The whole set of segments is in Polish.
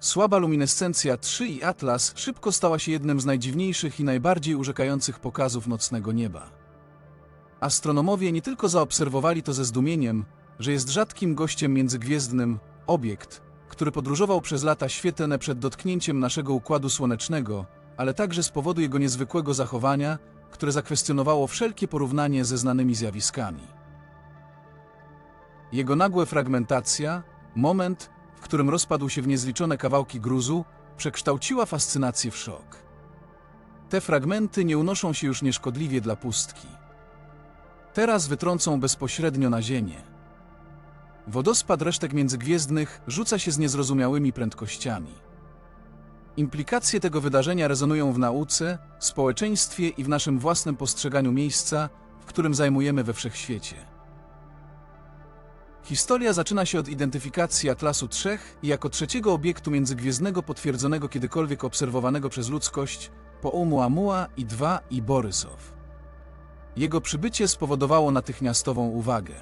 Słaba luminescencja 3 i Atlas szybko stała się jednym z najdziwniejszych i najbardziej urzekających pokazów nocnego nieba. Astronomowie nie tylko zaobserwowali to ze zdumieniem, że jest rzadkim gościem międzygwiezdnym, obiekt, który podróżował przez lata świetlne przed dotknięciem naszego układu słonecznego, ale także z powodu jego niezwykłego zachowania, które zakwestionowało wszelkie porównanie ze znanymi zjawiskami. Jego nagłe fragmentacja, moment, w którym rozpadł się w niezliczone kawałki gruzu, przekształciła fascynację w szok. Te fragmenty nie unoszą się już nieszkodliwie dla pustki. Teraz wytrącą bezpośrednio na Ziemię. Wodospad resztek międzygwiezdnych rzuca się z niezrozumiałymi prędkościami. Implikacje tego wydarzenia rezonują w nauce, społeczeństwie i w naszym własnym postrzeganiu miejsca, w którym zajmujemy we wszechświecie. Historia zaczyna się od identyfikacji Atlasu III jako trzeciego obiektu międzygwiezdnego potwierdzonego kiedykolwiek obserwowanego przez ludzkość po Oumuamua i II i Borysow. Jego przybycie spowodowało natychmiastową uwagę.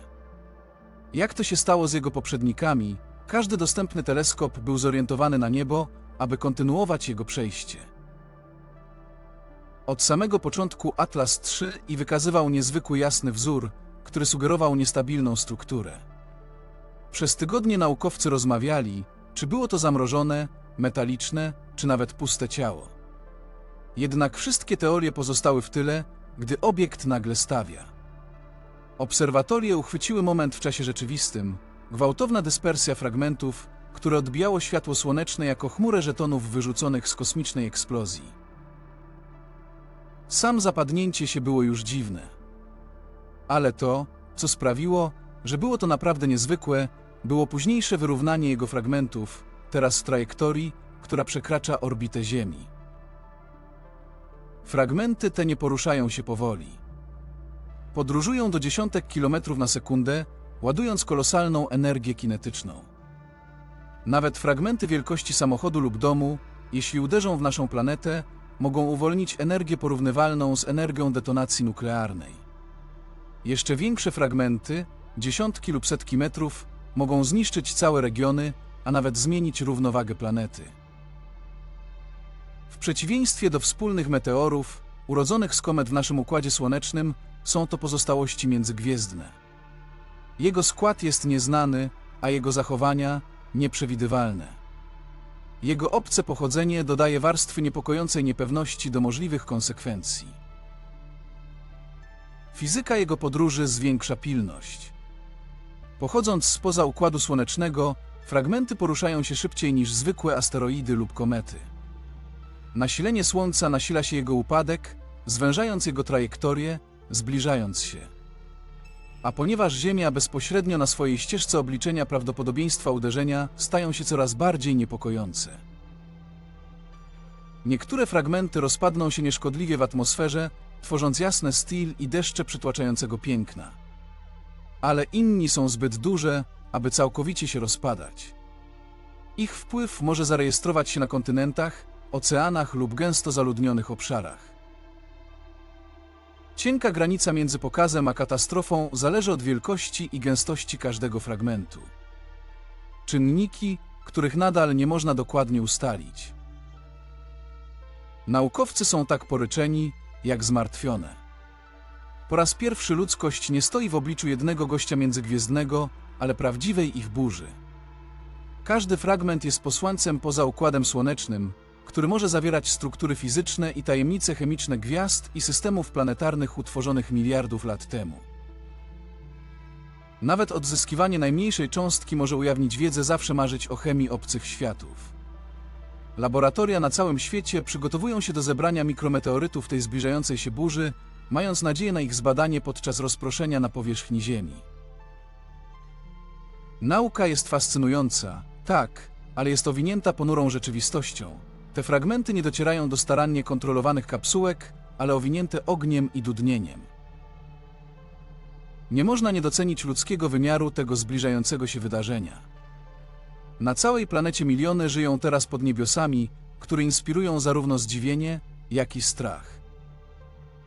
Jak to się stało z jego poprzednikami, każdy dostępny teleskop był zorientowany na niebo, aby kontynuować jego przejście. Od samego początku Atlas III i wykazywał niezwykły jasny wzór, który sugerował niestabilną strukturę. Przez tygodnie naukowcy rozmawiali, czy było to zamrożone, metaliczne, czy nawet puste ciało. Jednak wszystkie teorie pozostały w tyle, gdy obiekt nagle stawia. Obserwatorie uchwyciły moment w czasie rzeczywistym, gwałtowna dyspersja fragmentów, które odbijało światło słoneczne jako chmurę żetonów wyrzuconych z kosmicznej eksplozji. Sam zapadnięcie się było już dziwne. Ale to, co sprawiło, że było to naprawdę niezwykłe, było późniejsze wyrównanie jego fragmentów, teraz trajektorii, która przekracza orbitę Ziemi. Fragmenty te nie poruszają się powoli. Podróżują do dziesiątek kilometrów na sekundę, ładując kolosalną energię kinetyczną. Nawet fragmenty wielkości samochodu lub domu, jeśli uderzą w naszą planetę, mogą uwolnić energię porównywalną z energią detonacji nuklearnej. Jeszcze większe fragmenty, dziesiątki lub setki metrów, mogą zniszczyć całe regiony, a nawet zmienić równowagę planety. W przeciwieństwie do wspólnych meteorów, urodzonych z komet w naszym Układzie Słonecznym, są to pozostałości międzygwiezdne. Jego skład jest nieznany, a jego zachowania nieprzewidywalne. Jego obce pochodzenie dodaje warstwy niepokojącej niepewności do możliwych konsekwencji. Fizyka jego podróży zwiększa pilność. Pochodząc spoza Układu Słonecznego, fragmenty poruszają się szybciej niż zwykłe asteroidy lub komety. Nasilenie Słońca nasila się jego upadek, zwężając jego trajektorię, zbliżając się. A ponieważ Ziemia bezpośrednio na swojej ścieżce obliczenia prawdopodobieństwa uderzenia stają się coraz bardziej niepokojące. Niektóre fragmenty rozpadną się nieszkodliwie w atmosferze, tworząc jasne styl i deszcze przytłaczającego piękna. Ale inni są zbyt duże, aby całkowicie się rozpadać. Ich wpływ może zarejestrować się na kontynentach, oceanach lub gęsto zaludnionych obszarach. Cienka granica między pokazem a katastrofą zależy od wielkości i gęstości każdego fragmentu. Czynniki, których nadal nie można dokładnie ustalić. Naukowcy są tak poryczeni, jak zmartwione. Po raz pierwszy ludzkość nie stoi w obliczu jednego gościa międzygwiezdnego, ale prawdziwej ich burzy. Każdy fragment jest posłańcem poza Układem Słonecznym, który może zawierać struktury fizyczne i tajemnice chemiczne gwiazd i systemów planetarnych utworzonych miliardów lat temu. Nawet odzyskiwanie najmniejszej cząstki może ujawnić wiedzę zawsze marzyć o chemii obcych światów. Laboratoria na całym świecie przygotowują się do zebrania mikrometeorytów tej zbliżającej się burzy, mając nadzieję na ich zbadanie podczas rozproszenia na powierzchni Ziemi. Nauka jest fascynująca, tak, ale jest owinięta ponurą rzeczywistością. Te fragmenty nie docierają do starannie kontrolowanych kapsułek, ale owinięte ogniem i dudnieniem. Nie można nie docenić ludzkiego wymiaru tego zbliżającego się wydarzenia. Na całej planecie miliony żyją teraz pod niebiosami, które inspirują zarówno zdziwienie, jak i strach.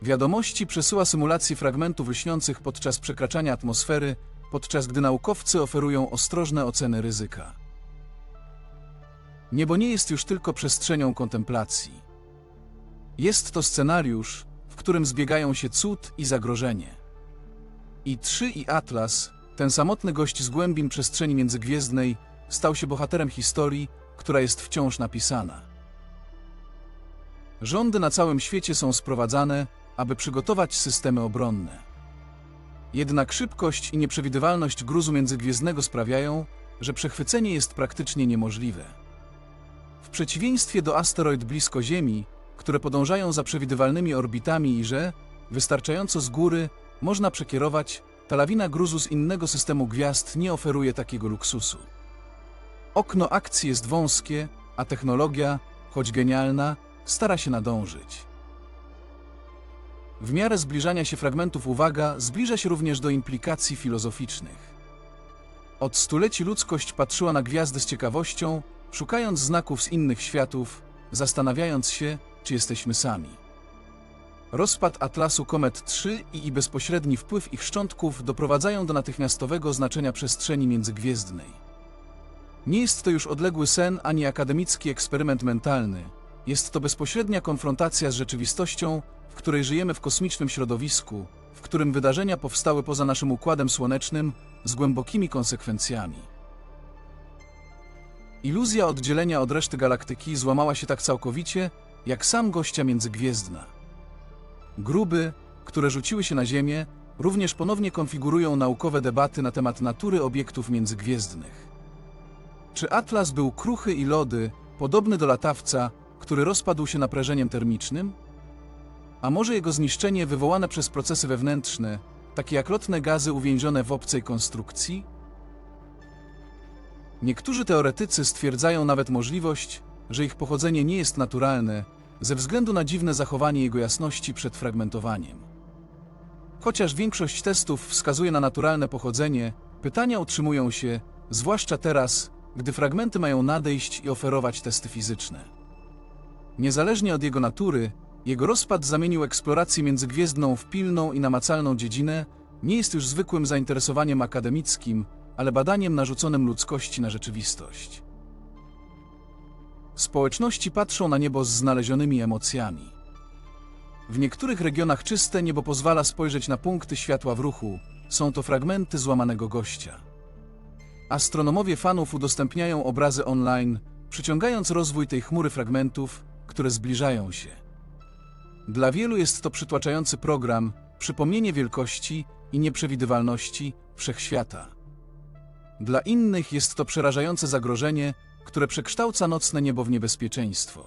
Wiadomości przesyła symulacje fragmentów lśniących podczas przekraczania atmosfery, podczas gdy naukowcy oferują ostrożne oceny ryzyka. Niebo nie jest już tylko przestrzenią kontemplacji. Jest to scenariusz, w którym zbiegają się cud i zagrożenie. I trzy i Atlas, ten samotny gość z głębin przestrzeni międzygwiezdnej, stał się bohaterem historii, która jest wciąż napisana. Rządy na całym świecie są sprowadzane, aby przygotować systemy obronne. Jednak szybkość i nieprzewidywalność gruzu międzygwiezdnego sprawiają, że przechwycenie jest praktycznie niemożliwe. W przeciwieństwie do asteroid blisko Ziemi, które podążają za przewidywalnymi orbitami i że, wystarczająco z góry, można przekierować, ta lawina gruzu z innego systemu gwiazd nie oferuje takiego luksusu. Okno akcji jest wąskie, a technologia, choć genialna, stara się nadążyć. W miarę zbliżania się fragmentów uwaga zbliża się również do implikacji filozoficznych. Od stuleci ludzkość patrzyła na gwiazdy z ciekawością, szukając znaków z innych światów, zastanawiając się, czy jesteśmy sami. Rozpad Atlasu Komet 3 i bezpośredni wpływ ich szczątków doprowadzają do natychmiastowego znaczenia przestrzeni międzygwiezdnej. Nie jest to już odległy sen ani akademicki eksperyment mentalny. Jest to bezpośrednia konfrontacja z rzeczywistością, w której żyjemy w kosmicznym środowisku, w którym wydarzenia powstały poza naszym układem słonecznym z głębokimi konsekwencjami. Iluzja oddzielenia od reszty galaktyki złamała się tak całkowicie, jak sam gościa międzygwiezdna. Gruby, które rzuciły się na Ziemię, również ponownie konfigurują naukowe debaty na temat natury obiektów międzygwiezdnych. Czy Atlas był kruchy i lody, podobny do latawca, który rozpadł się naprężeniem termicznym? A może jego zniszczenie wywołane przez procesy wewnętrzne, takie jak lotne gazy uwięzione w obcej konstrukcji? Niektórzy teoretycy stwierdzają nawet możliwość, że ich pochodzenie nie jest naturalne, ze względu na dziwne zachowanie jego jasności przed fragmentowaniem. Chociaż większość testów wskazuje na naturalne pochodzenie, pytania utrzymują się, zwłaszcza teraz, gdy fragmenty mają nadejść i oferować testy fizyczne. Niezależnie od jego natury, jego rozpad zamienił eksplorację międzygwiezdną w pilną i namacalną dziedzinę, nie jest już zwykłym zainteresowaniem akademickim, ale badaniem narzuconym ludzkości na rzeczywistość. Społeczności patrzą na niebo z znalezionymi emocjami. W niektórych regionach czyste niebo pozwala spojrzeć na punkty światła w ruchu, są to fragmenty złamanego gościa. Astronomowie fanów udostępniają obrazy online, przyciągając rozwój tej chmury fragmentów, które zbliżają się. Dla wielu jest to przytłaczający program, przypomnienie wielkości i nieprzewidywalności wszechświata. Dla innych jest to przerażające zagrożenie, które przekształca nocne niebo w niebezpieczeństwo.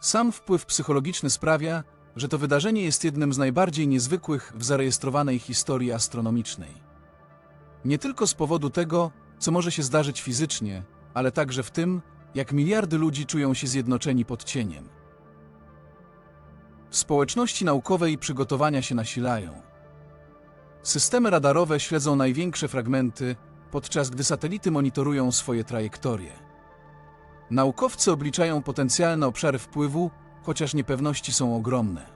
Sam wpływ psychologiczny sprawia, że to wydarzenie jest jednym z najbardziej niezwykłych w zarejestrowanej historii astronomicznej. Nie tylko z powodu tego, co może się zdarzyć fizycznie, ale także w tym, jak miliardy ludzi czują się zjednoczeni pod cieniem. Społeczności naukowe i przygotowania się nasilają. Systemy radarowe śledzą największe fragmenty, podczas gdy satelity monitorują swoje trajektorie. Naukowcy obliczają potencjalne obszary wpływu, chociaż niepewności są ogromne.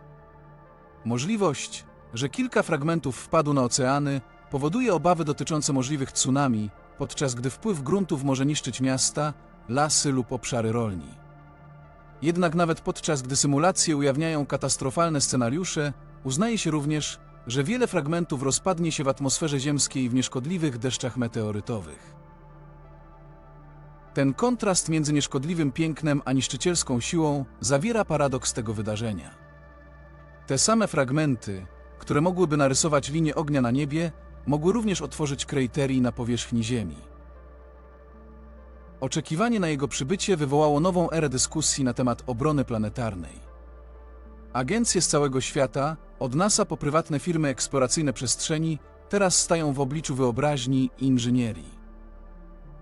Możliwość, że kilka fragmentów wpadł na oceany, powoduje obawy dotyczące możliwych tsunami, podczas gdy wpływ gruntów może niszczyć miasta, lasy lub obszary rolni. Jednak nawet podczas gdy symulacje ujawniają katastrofalne scenariusze, uznaje się również, że wiele fragmentów rozpadnie się w atmosferze ziemskiej w nieszkodliwych deszczach meteorytowych. Ten kontrast między nieszkodliwym pięknem a niszczycielską siłą zawiera paradoks tego wydarzenia. Te same fragmenty, które mogłyby narysować linię ognia na niebie, mogły również otworzyć krejterii na powierzchni Ziemi. Oczekiwanie na jego przybycie wywołało nową erę dyskusji na temat obrony planetarnej. Agencje z całego świata, od NASA po prywatne firmy eksploracyjne przestrzeni, teraz stają w obliczu wyobraźni i inżynierii.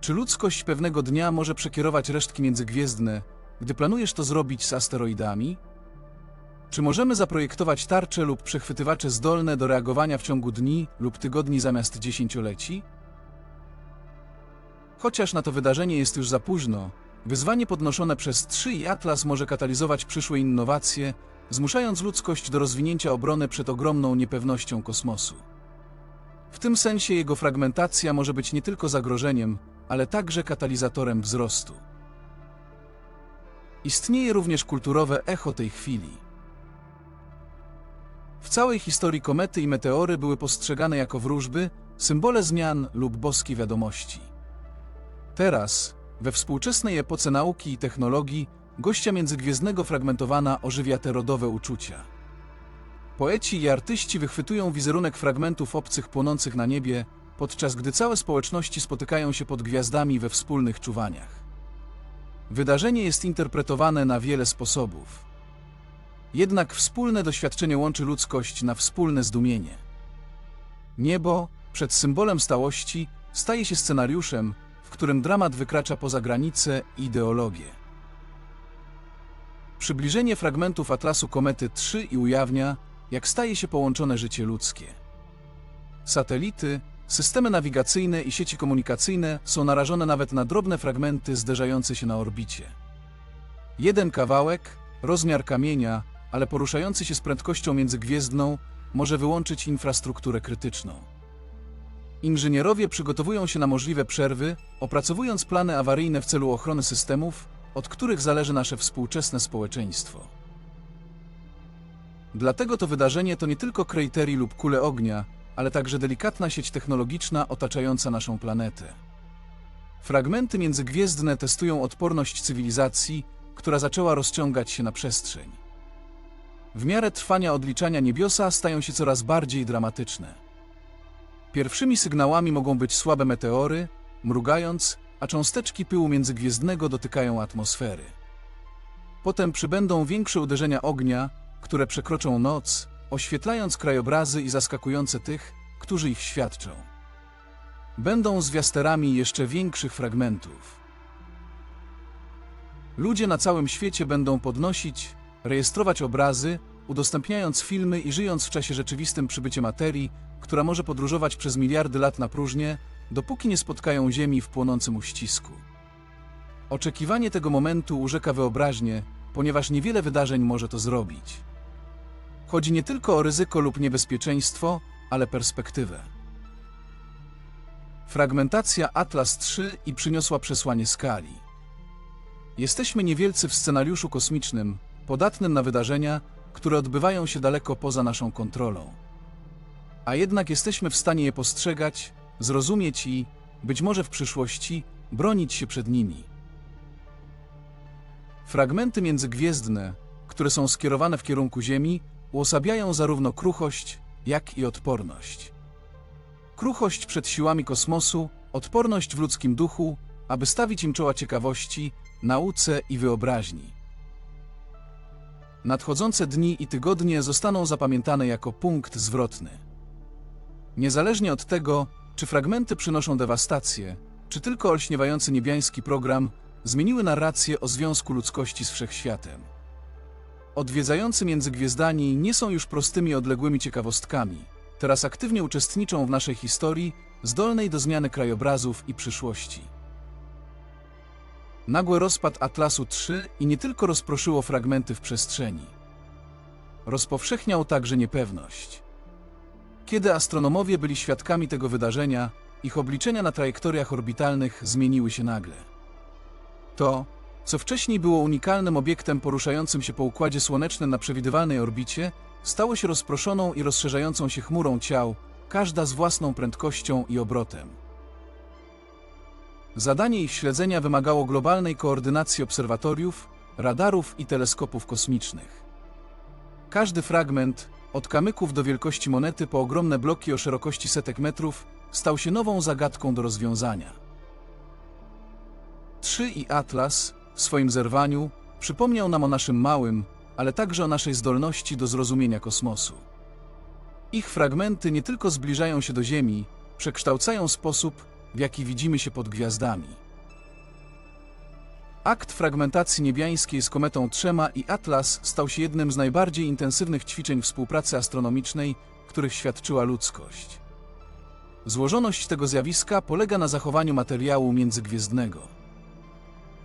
Czy ludzkość pewnego dnia może przekierować resztki międzygwiezdne, gdy planujesz to zrobić z asteroidami? Czy możemy zaprojektować tarcze lub przechwytywacze zdolne do reagowania w ciągu dni lub tygodni zamiast dziesięcioleci? Chociaż na to wydarzenie jest już za późno, wyzwanie podnoszone przez 3 i Atlas może katalizować przyszłe innowacje, zmuszając ludzkość do rozwinięcia obrony przed ogromną niepewnością kosmosu. W tym sensie jego fragmentacja może być nie tylko zagrożeniem, ale także katalizatorem wzrostu. Istnieje również kulturowe echo tej chwili. W całej historii komety i meteory były postrzegane jako wróżby, symbole zmian lub boskie wiadomości. Teraz, we współczesnej epoce nauki i technologii, gościa międzygwiezdnego fragmentowana ożywia te rodowe uczucia. Poeci i artyści wychwytują wizerunek fragmentów obcych płonących na niebie, podczas gdy całe społeczności spotykają się pod gwiazdami we wspólnych czuwaniach. Wydarzenie jest interpretowane na wiele sposobów. Jednak wspólne doświadczenie łączy ludzkość na wspólne zdumienie. Niebo, przed symbolem stałości, staje się scenariuszem, w którym dramat wykracza poza granice i ideologię. Przybliżenie fragmentów atlasu komety 3 i ujawnia, jak staje się połączone życie ludzkie. Satelity, systemy nawigacyjne i sieci komunikacyjne są narażone nawet na drobne fragmenty zderzające się na orbicie. Jeden kawałek, rozmiar kamienia, ale poruszający się z prędkością międzygwiezdną, może wyłączyć infrastrukturę krytyczną. Inżynierowie przygotowują się na możliwe przerwy, opracowując plany awaryjne w celu ochrony systemów, od których zależy nasze współczesne społeczeństwo. Dlatego to wydarzenie to nie tylko krejterii lub kule ognia, ale także delikatna sieć technologiczna otaczająca naszą planetę. Fragmenty międzygwiezdne testują odporność cywilizacji, która zaczęła rozciągać się na przestrzeń. W miarę trwania odliczania niebiosa stają się coraz bardziej dramatyczne. Pierwszymi sygnałami mogą być słabe meteory, mrugając, a cząsteczki pyłu międzygwiezdnego dotykają atmosfery. Potem przybędą większe uderzenia ognia, które przekroczą noc, oświetlając krajobrazy i zaskakujące tych, którzy ich świadczą. Będą zwiasterami jeszcze większych fragmentów. Ludzie na całym świecie będą podnosić, rejestrować obrazy, udostępniając filmy i żyjąc w czasie rzeczywistym przybycie materii, która może podróżować przez miliardy lat na próżnię, dopóki nie spotkają Ziemi w płonącym uścisku. Oczekiwanie tego momentu urzeka wyobraźnię, ponieważ niewiele wydarzeń może to zrobić. Chodzi nie tylko o ryzyko lub niebezpieczeństwo, ale perspektywę. Fragmentacja Atlas III i przyniosła przesłanie skali. Jesteśmy niewielcy w scenariuszu kosmicznym, podatnym na wydarzenia, które odbywają się daleko poza naszą kontrolą. A jednak jesteśmy w stanie je postrzegać, zrozumieć i, być może w przyszłości, bronić się przed nimi. Fragmenty międzygwiezdne, które są skierowane w kierunku Ziemi, uosabiają zarówno kruchość, jak i odporność. Kruchość przed siłami kosmosu, odporność w ludzkim duchu, aby stawić im czoła ciekawości, nauce i wyobraźni. Nadchodzące dni i tygodnie zostaną zapamiętane jako punkt zwrotny. Niezależnie od tego, czy fragmenty przynoszą dewastację, czy tylko olśniewający niebiański program zmieniły narrację o związku ludzkości z wszechświatem. Odwiedzający międzygwiezdani nie są już prostymi odległymi ciekawostkami. Teraz aktywnie uczestniczą w naszej historii, zdolnej do zmiany krajobrazów i przyszłości. Nagły rozpad Atlasu III i nie tylko rozproszyło fragmenty w przestrzeni. Rozpowszechniał także niepewność. Kiedy astronomowie byli świadkami tego wydarzenia, ich obliczenia na trajektoriach orbitalnych zmieniły się nagle. To, co wcześniej było unikalnym obiektem poruszającym się po Układzie Słonecznym na przewidywalnej orbicie, stało się rozproszoną i rozszerzającą się chmurą ciał, każda z własną prędkością i obrotem. Zadanie ich śledzenia wymagało globalnej koordynacji obserwatoriów, radarów i teleskopów kosmicznych. Każdy fragment, od kamyków do wielkości monety po ogromne bloki o szerokości setek metrów, stał się nową zagadką do rozwiązania. Trzy i Atlas, w swoim zerwaniu, przypomniał nam o naszym małym, ale także o naszej zdolności do zrozumienia kosmosu. Ich fragmenty nie tylko zbliżają się do Ziemi, przekształcają sposób, w jaki widzimy się pod gwiazdami. Akt fragmentacji niebiańskiej z kometą Trzema i Atlas stał się jednym z najbardziej intensywnych ćwiczeń współpracy astronomicznej, których świadczyła ludzkość. Złożoność tego zjawiska polega na zachowaniu materiału międzygwiezdnego.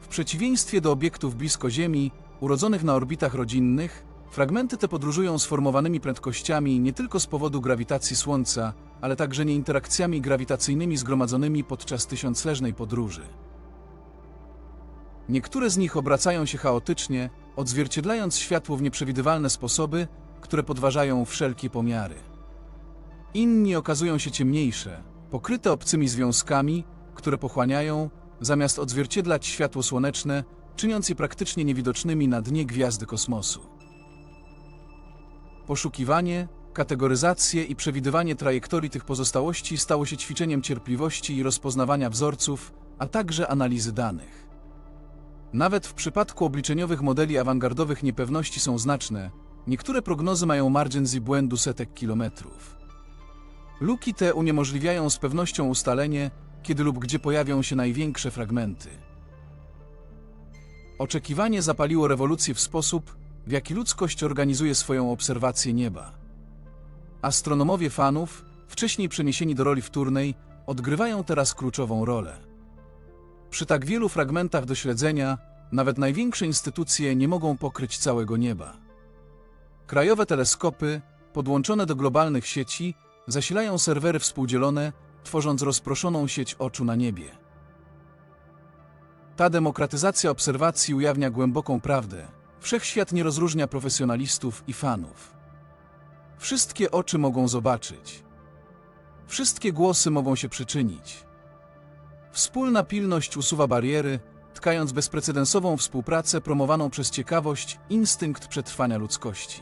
W przeciwieństwie do obiektów blisko Ziemi, urodzonych na orbitach rodzinnych, Fragmenty te podróżują sformowanymi prędkościami nie tylko z powodu grawitacji Słońca, ale także nieinterakcjami grawitacyjnymi zgromadzonymi podczas tysiącleżnej podróży. Niektóre z nich obracają się chaotycznie, odzwierciedlając światło w nieprzewidywalne sposoby, które podważają wszelkie pomiary. Inni okazują się ciemniejsze, pokryte obcymi związkami, które pochłaniają, zamiast odzwierciedlać światło słoneczne, czyniąc je praktycznie niewidocznymi na dnie gwiazdy kosmosu. Poszukiwanie, kategoryzację i przewidywanie trajektorii tych pozostałości stało się ćwiczeniem cierpliwości i rozpoznawania wzorców, a także analizy danych. Nawet w przypadku obliczeniowych modeli awangardowych niepewności są znaczne, niektóre prognozy mają margin błędu setek kilometrów. Luki te uniemożliwiają z pewnością ustalenie, kiedy lub gdzie pojawią się największe fragmenty. Oczekiwanie zapaliło rewolucję w sposób, w jaki ludzkość organizuje swoją obserwację nieba. Astronomowie fanów, wcześniej przeniesieni do roli wtórnej, odgrywają teraz kluczową rolę. Przy tak wielu fragmentach do śledzenia, nawet największe instytucje nie mogą pokryć całego nieba. Krajowe teleskopy, podłączone do globalnych sieci, zasilają serwery współdzielone, tworząc rozproszoną sieć oczu na niebie. Ta demokratyzacja obserwacji ujawnia głęboką prawdę. Wszechświat nie rozróżnia profesjonalistów i fanów. Wszystkie oczy mogą zobaczyć. Wszystkie głosy mogą się przyczynić. Wspólna pilność usuwa bariery, tkając bezprecedensową współpracę promowaną przez ciekawość, instynkt przetrwania ludzkości.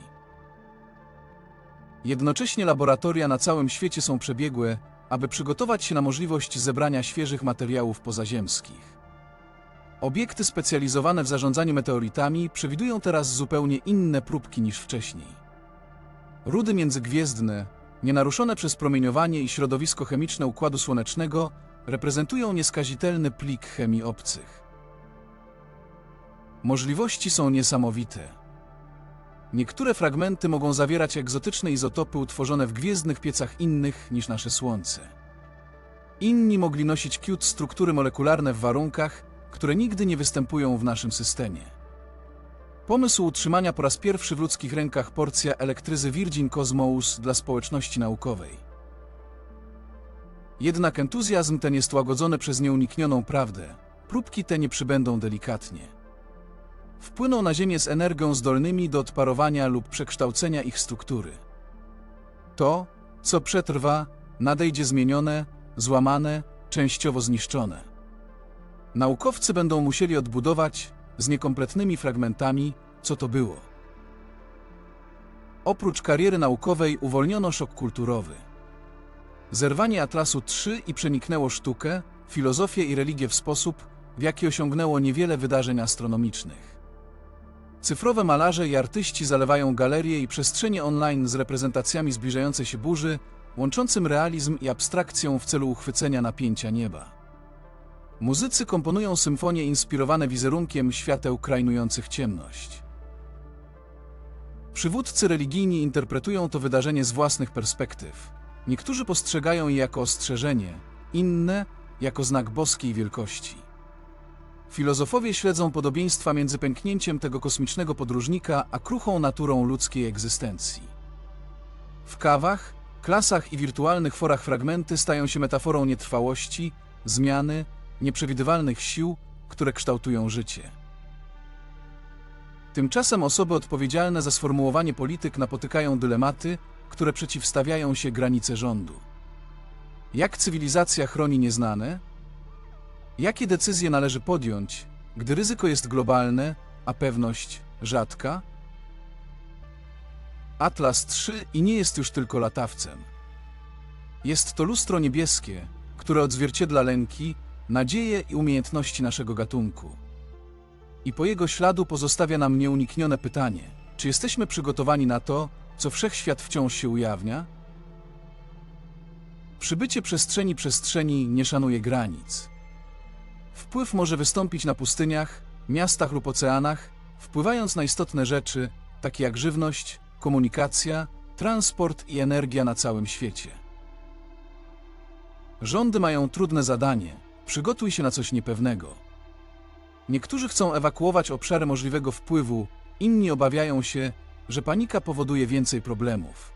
Jednocześnie laboratoria na całym świecie są przebiegłe, aby przygotować się na możliwość zebrania świeżych materiałów pozaziemskich. Obiekty specjalizowane w zarządzaniu meteoritami przewidują teraz zupełnie inne próbki niż wcześniej. Rudy międzygwiezdne, nienaruszone przez promieniowanie i środowisko chemiczne Układu Słonecznego, reprezentują nieskazitelny plik chemii obcych. Możliwości są niesamowite. Niektóre fragmenty mogą zawierać egzotyczne izotopy utworzone w gwiezdnych piecach innych niż nasze Słońce. Inni mogli nosić kiut struktury molekularne w warunkach, które nigdy nie występują w naszym systemie. Pomysł utrzymania po raz pierwszy w ludzkich rękach porcja elektryzy Virgin Cosmos dla społeczności naukowej. Jednak entuzjazm ten jest łagodzony przez nieuniknioną prawdę. Próbki te nie przybędą delikatnie. Wpłyną na Ziemię z energią zdolnymi do odparowania lub przekształcenia ich struktury. To, co przetrwa, nadejdzie zmienione, złamane, częściowo zniszczone. Naukowcy będą musieli odbudować z niekompletnymi fragmentami, co to było. Oprócz kariery naukowej uwolniono szok kulturowy. Zerwanie Atlasu III i przeniknęło sztukę, filozofię i religię w sposób, w jaki osiągnęło niewiele wydarzeń astronomicznych. Cyfrowe malarze i artyści zalewają galerie i przestrzenie online z reprezentacjami zbliżającej się burzy, łączącym realizm i abstrakcją w celu uchwycenia napięcia nieba. Muzycy komponują symfonie inspirowane wizerunkiem świateł krajnujących ciemność. Przywódcy religijni interpretują to wydarzenie z własnych perspektyw. Niektórzy postrzegają je jako ostrzeżenie, inne jako znak boskiej wielkości. Filozofowie śledzą podobieństwa między pęknięciem tego kosmicznego podróżnika a kruchą naturą ludzkiej egzystencji. W kawach, klasach i wirtualnych forach fragmenty stają się metaforą nietrwałości, zmiany, nieprzewidywalnych sił, które kształtują życie. Tymczasem osoby odpowiedzialne za sformułowanie polityk napotykają dylematy, które przeciwstawiają się granice rządu. Jak cywilizacja chroni nieznane? Jakie decyzje należy podjąć, gdy ryzyko jest globalne, a pewność rzadka? Atlas III i nie jest już tylko latawcem. Jest to lustro niebieskie, które odzwierciedla lęki, nadzieje i umiejętności naszego gatunku. I po jego śladu pozostawia nam nieuniknione pytanie: czy jesteśmy przygotowani na to, co wszechświat wciąż się ujawnia? Przybycie przestrzeni przestrzeni nie szanuje granic. Wpływ może wystąpić na pustyniach, miastach lub oceanach, wpływając na istotne rzeczy, takie jak żywność, komunikacja, transport i energia na całym świecie. Rządy mają trudne zadanie Przygotuj się na coś niepewnego. Niektórzy chcą ewakuować obszary możliwego wpływu, inni obawiają się, że panika powoduje więcej problemów.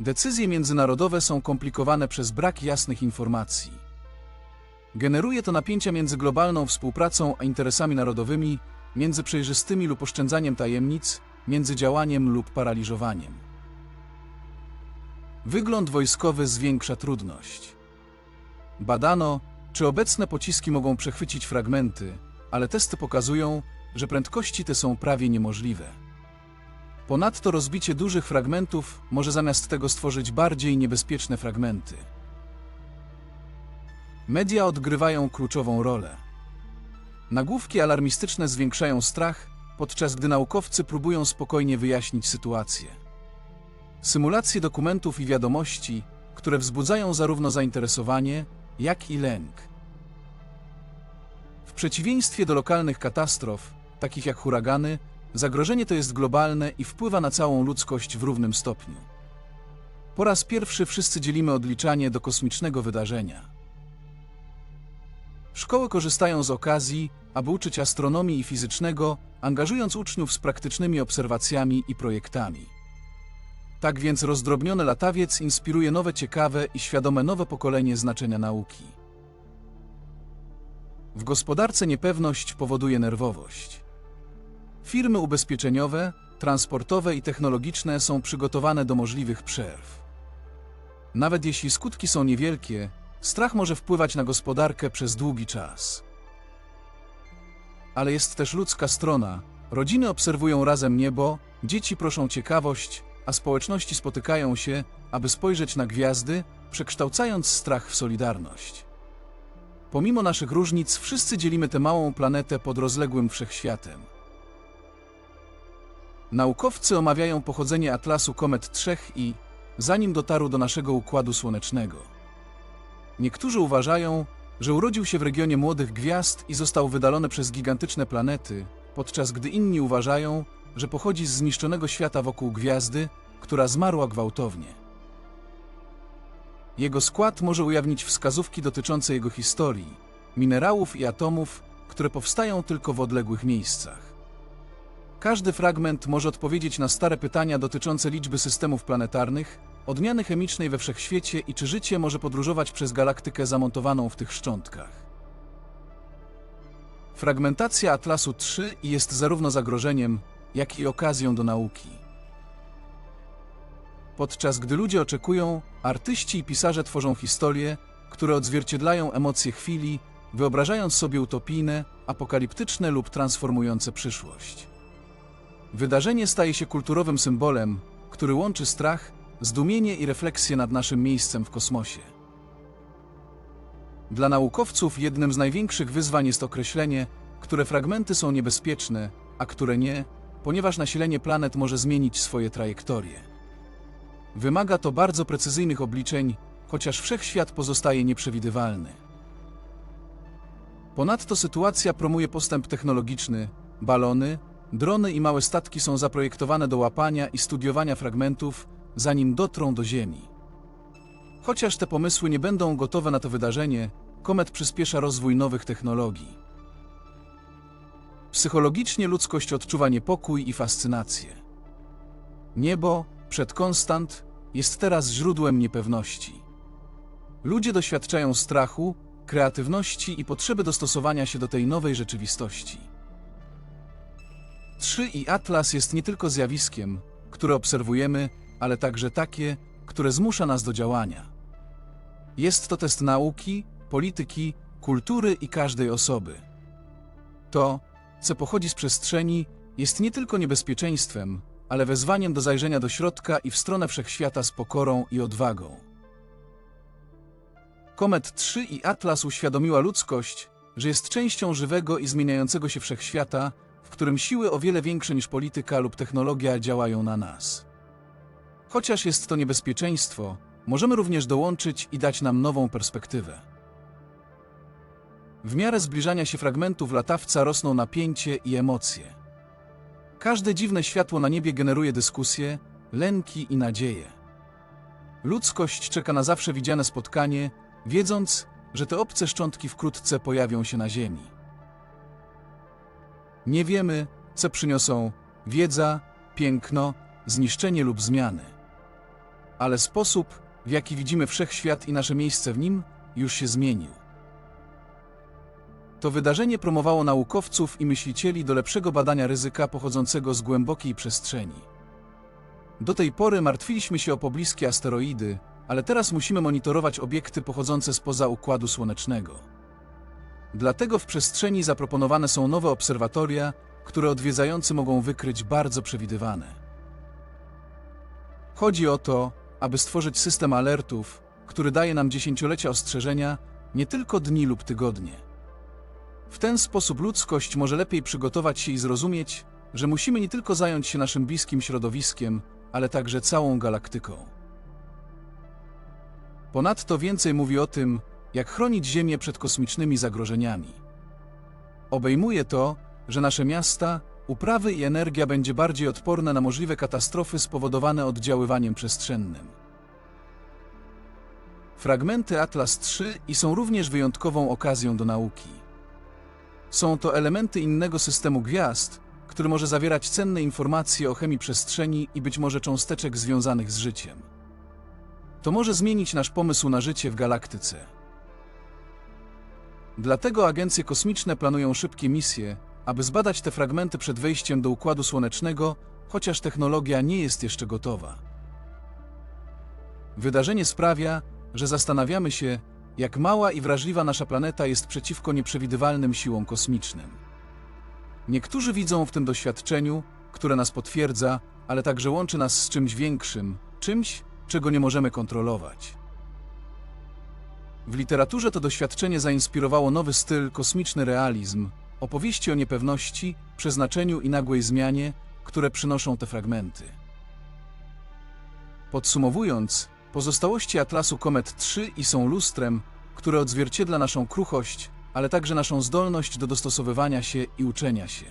Decyzje międzynarodowe są komplikowane przez brak jasnych informacji. Generuje to napięcia między globalną współpracą a interesami narodowymi, między przejrzystymi lub oszczędzaniem tajemnic, między działaniem lub paraliżowaniem. Wygląd wojskowy zwiększa trudność. Badano, czy obecne pociski mogą przechwycić fragmenty, ale testy pokazują, że prędkości te są prawie niemożliwe. Ponadto rozbicie dużych fragmentów może zamiast tego stworzyć bardziej niebezpieczne fragmenty. Media odgrywają kluczową rolę. Nagłówki alarmistyczne zwiększają strach, podczas gdy naukowcy próbują spokojnie wyjaśnić sytuację. Symulacje dokumentów i wiadomości, które wzbudzają zarówno zainteresowanie, jak i lęk. W przeciwieństwie do lokalnych katastrof, takich jak huragany, zagrożenie to jest globalne i wpływa na całą ludzkość w równym stopniu. Po raz pierwszy wszyscy dzielimy odliczanie do kosmicznego wydarzenia. Szkoły korzystają z okazji, aby uczyć astronomii i fizycznego, angażując uczniów z praktycznymi obserwacjami i projektami. Tak więc rozdrobniony latawiec inspiruje nowe ciekawe i świadome nowe pokolenie znaczenia nauki. W gospodarce niepewność powoduje nerwowość. Firmy ubezpieczeniowe, transportowe i technologiczne są przygotowane do możliwych przerw. Nawet jeśli skutki są niewielkie, strach może wpływać na gospodarkę przez długi czas. Ale jest też ludzka strona. Rodziny obserwują razem niebo, dzieci proszą ciekawość, a społeczności spotykają się, aby spojrzeć na gwiazdy, przekształcając strach w solidarność. Pomimo naszych różnic, wszyscy dzielimy tę małą planetę pod rozległym wszechświatem. Naukowcy omawiają pochodzenie atlasu komet 3 i zanim dotarł do naszego układu słonecznego. Niektórzy uważają, że urodził się w regionie młodych gwiazd i został wydalony przez gigantyczne planety, podczas gdy inni uważają, że pochodzi z zniszczonego świata wokół gwiazdy, która zmarła gwałtownie. Jego skład może ujawnić wskazówki dotyczące jego historii, minerałów i atomów, które powstają tylko w odległych miejscach. Każdy fragment może odpowiedzieć na stare pytania dotyczące liczby systemów planetarnych, odmiany chemicznej we wszechświecie i czy życie może podróżować przez galaktykę zamontowaną w tych szczątkach. Fragmentacja Atlasu 3 jest zarówno zagrożeniem, jak i okazją do nauki. Podczas gdy ludzie oczekują, artyści i pisarze tworzą historie, które odzwierciedlają emocje chwili, wyobrażając sobie utopijne, apokaliptyczne lub transformujące przyszłość. Wydarzenie staje się kulturowym symbolem, który łączy strach, zdumienie i refleksję nad naszym miejscem w kosmosie. Dla naukowców jednym z największych wyzwań jest określenie, które fragmenty są niebezpieczne, a które nie, ponieważ nasilenie planet może zmienić swoje trajektorie. Wymaga to bardzo precyzyjnych obliczeń, chociaż wszechświat pozostaje nieprzewidywalny. Ponadto sytuacja promuje postęp technologiczny. Balony, drony i małe statki są zaprojektowane do łapania i studiowania fragmentów, zanim dotrą do Ziemi. Chociaż te pomysły nie będą gotowe na to wydarzenie, komet przyspiesza rozwój nowych technologii. Psychologicznie ludzkość odczuwa niepokój i fascynację. Niebo, przed konstant, jest teraz źródłem niepewności. Ludzie doświadczają strachu, kreatywności i potrzeby dostosowania się do tej nowej rzeczywistości. 3 i Atlas jest nie tylko zjawiskiem, które obserwujemy, ale także takie, które zmusza nas do działania. Jest to test nauki, polityki, kultury i każdej osoby. To, co pochodzi z przestrzeni, jest nie tylko niebezpieczeństwem, ale wezwaniem do zajrzenia do środka i w stronę wszechświata z pokorą i odwagą. Komet 3 i Atlas uświadomiła ludzkość, że jest częścią żywego i zmieniającego się wszechświata, w którym siły o wiele większe niż polityka lub technologia działają na nas. Chociaż jest to niebezpieczeństwo, możemy również dołączyć i dać nam nową perspektywę. W miarę zbliżania się fragmentów latawca rosną napięcie i emocje. Każde dziwne światło na niebie generuje dyskusje, lęki i nadzieje. Ludzkość czeka na zawsze widziane spotkanie, wiedząc, że te obce szczątki wkrótce pojawią się na Ziemi. Nie wiemy, co przyniosą wiedza, piękno, zniszczenie lub zmiany. Ale sposób, w jaki widzimy wszechświat i nasze miejsce w nim, już się zmienił. To wydarzenie promowało naukowców i myślicieli do lepszego badania ryzyka pochodzącego z głębokiej przestrzeni. Do tej pory martwiliśmy się o pobliskie asteroidy, ale teraz musimy monitorować obiekty pochodzące spoza Układu Słonecznego. Dlatego w przestrzeni zaproponowane są nowe obserwatoria, które odwiedzający mogą wykryć bardzo przewidywane. Chodzi o to, aby stworzyć system alertów, który daje nam dziesięciolecia ostrzeżenia, nie tylko dni lub tygodnie. W ten sposób ludzkość może lepiej przygotować się i zrozumieć, że musimy nie tylko zająć się naszym bliskim środowiskiem, ale także całą galaktyką. Ponadto więcej mówi o tym, jak chronić Ziemię przed kosmicznymi zagrożeniami. Obejmuje to, że nasze miasta, uprawy i energia będzie bardziej odporne na możliwe katastrofy spowodowane oddziaływaniem przestrzennym. Fragmenty Atlas III i są również wyjątkową okazją do nauki. Są to elementy innego systemu gwiazd, który może zawierać cenne informacje o chemii przestrzeni i być może cząsteczek związanych z życiem. To może zmienić nasz pomysł na życie w galaktyce. Dlatego agencje kosmiczne planują szybkie misje, aby zbadać te fragmenty przed wejściem do Układu Słonecznego, chociaż technologia nie jest jeszcze gotowa. Wydarzenie sprawia, że zastanawiamy się, jak mała i wrażliwa nasza planeta jest przeciwko nieprzewidywalnym siłom kosmicznym. Niektórzy widzą w tym doświadczeniu, które nas potwierdza, ale także łączy nas z czymś większym, czymś, czego nie możemy kontrolować. W literaturze to doświadczenie zainspirowało nowy styl kosmiczny realizm, opowieści o niepewności, przeznaczeniu i nagłej zmianie, które przynoszą te fragmenty. Podsumowując, pozostałości Atlasu Komet 3 i są lustrem, które odzwierciedla naszą kruchość, ale także naszą zdolność do dostosowywania się i uczenia się.